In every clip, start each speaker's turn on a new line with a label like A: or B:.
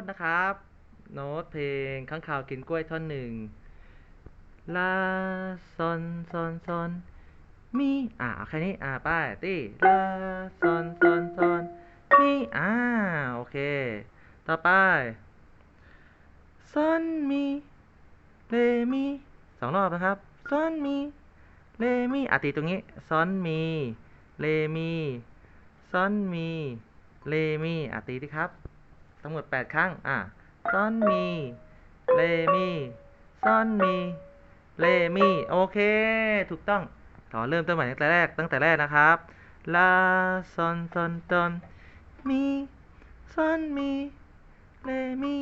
A: ตนะครับ โน้ตเพลงข้างข่าวกินกล้วยท่อนหนึ่งลาซอนซอนซอนมีอ่าเอาแค่นี้อ่าป้ายตีลาซอนซอนซอนมีอ่าโอเค ต่อไปซอนมีเลมีสองรอบนะครับซอนมีเลมีอะตีตรงนี้ซอนมีเลมีซอนมีเลมีอะตีดิครับ ทั้งหมด 8 ครั้ง อะซอนมี เลมีซอนมี เลมี โอเค ถูกต้องขอเริ่มต้นใหม่ตั้งแต่แรก ตั้งแต่แรกนะครับ ลาซอนซอนซอนมีซอนมี เลมี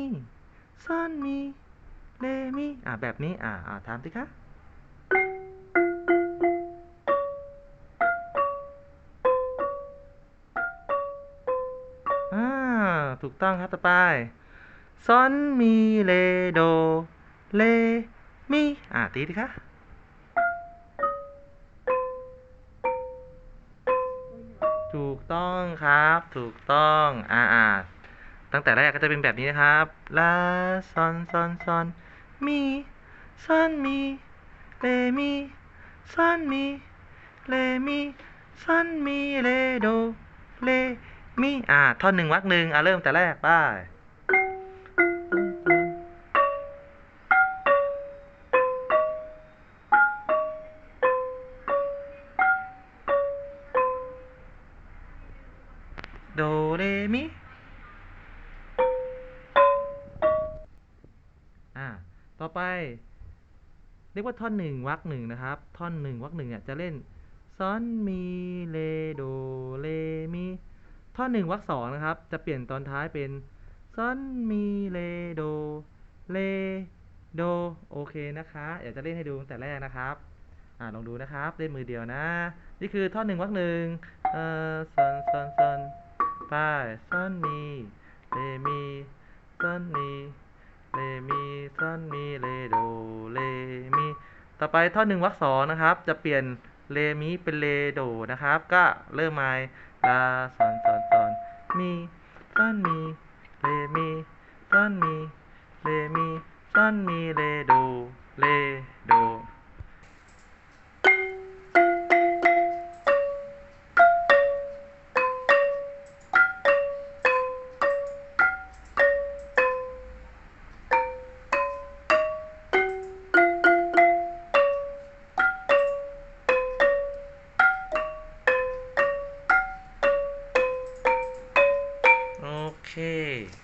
A: ซอนมี เลมี อะแบบนี้ อะอะทำสิคะ ถูกต้องครับต่อไปซอนมีเลโดเลมีอะตีดิคะถูกต้องครับ ถูกต้องอ่าอ่าตั้งแต่แรกก็จะเป็นแบบนี้นะครับลาซอนซอนซอนมีซอนมีเลมีซอนมีเลมีซอนมีเลโดเล มีอ่าท่อนหนึ่งวรรคหนึ่งอ่าเริ่มแต่แรกไป้ายโดเรมิอ่าต่อไป เรียกว่าท่อนหนึ่งวรรคหนึ่งนะครับ ท่อนหนึ่งวรรคหนึ่งเนี่ยจะเล่นซอนมีเลโดเลมี ท่อนหนึ่งวรรคสองนะครับ จะเปลี่ยนตอนท้ายเป็นซอนมีเลโดเลโดโอเคนะคะเดี๋ยวจะเล่นให้ดูตั้งแต่แรกนะครับอ่าลองดูนะครับเล่นมือเดียวนะ นี่คือท่อนหนึ่งวรรคหนึ่งเอ่อซอนซอนซอนไปซอนมีเลมีซอนมีเลมีซอนมีเลโดเลมีต่อไปท่อนหนึ่งวรรคสองนะครับ จะเปลี่ยนเลมีเป็นเลโดนะครับ ก็เริ่มใหม่ ลาซอนซอนซอนมีซอนมีเลมีซอนมีเลมีซอนมีเลโดเลโด โอเค